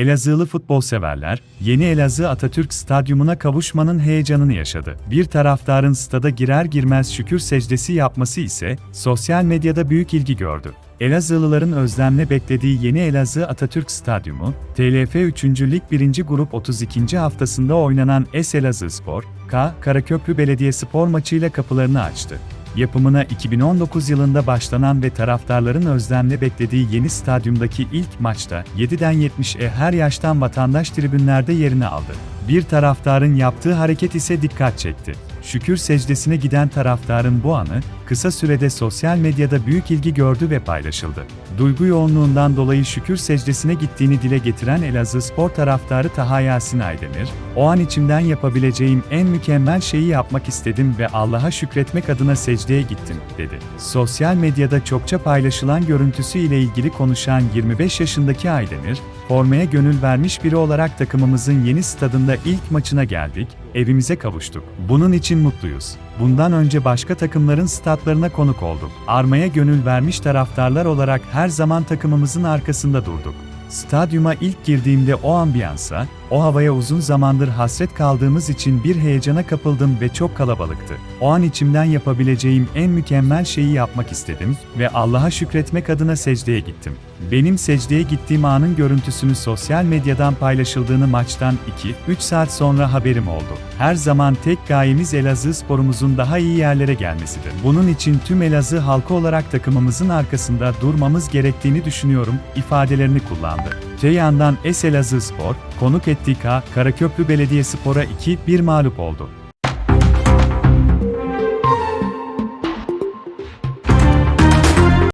Elazığlı futbol severler, yeni Elazığ Atatürk Stadyumuna kavuşmanın heyecanını yaşadı. Bir taraftarın stada girer girmez şükür secdesi yapması ise sosyal medyada büyük ilgi gördü. Elazığlıların özlemle beklediği yeni Elazığ Atatürk Stadyumu, TLF 3. Lig 1. Grup 32. haftasında oynanan Es Elazığ Spor, K. Karaköprü Belediyespor maçıyla kapılarını açtı. Yapımına 2019 yılında başlanan ve taraftarların özlemle beklediği yeni stadyumdaki ilk maçta 7'den 70'e her yaştan vatandaş tribünlerde yerini aldı. Bir taraftarın yaptığı hareket ise dikkat çekti. Şükür secdesine giden taraftarın bu anı, kısa sürede sosyal medyada büyük ilgi gördü ve paylaşıldı. Duygu yoğunluğundan dolayı şükür secdesine gittiğini dile getiren Elazığ spor taraftarı Taha Yasin Aydemir, o an içimden yapabileceğim en mükemmel şeyi yapmak istedim ve Allah'a şükretmek adına secdeye gittim, dedi. Sosyal medyada çokça paylaşılan görüntüsü ile ilgili konuşan 25 yaşındaki Aydemir, formaya gönül vermiş biri olarak takımımızın yeni stadında ilk maçına geldik, evimize kavuştuk. Bunun için mutluyuz. Bundan önce başka takımların statlarına konuk olduk. Armaya gönül vermiş taraftarlar olarak her zaman takımımızın arkasında durduk. Stadyuma ilk girdiğimde o ambiyansa, o havaya uzun zamandır hasret kaldığımız için bir heyecana kapıldım ve çok kalabalıktı. O an içimden yapabileceğim en mükemmel şeyi yapmak istedim ve Allah'a şükretmek adına secdeye gittim. Benim secdeye gittiğim anın görüntüsünü sosyal medyadan paylaşıldığını maçtan 2-3 saat sonra haberim oldu. Her zaman tek gayemiz Elazığ sporumuzun daha iyi yerlere gelmesidir. Bunun için tüm Elazığ halkı olarak takımımızın arkasında durmamız gerektiğini düşünüyorum ifadelerini kullandı. Te yandan Es Elazığ Spor, konuk ettiği K. Karaköprü Belediyespor'a 2-1 mağlup oldu.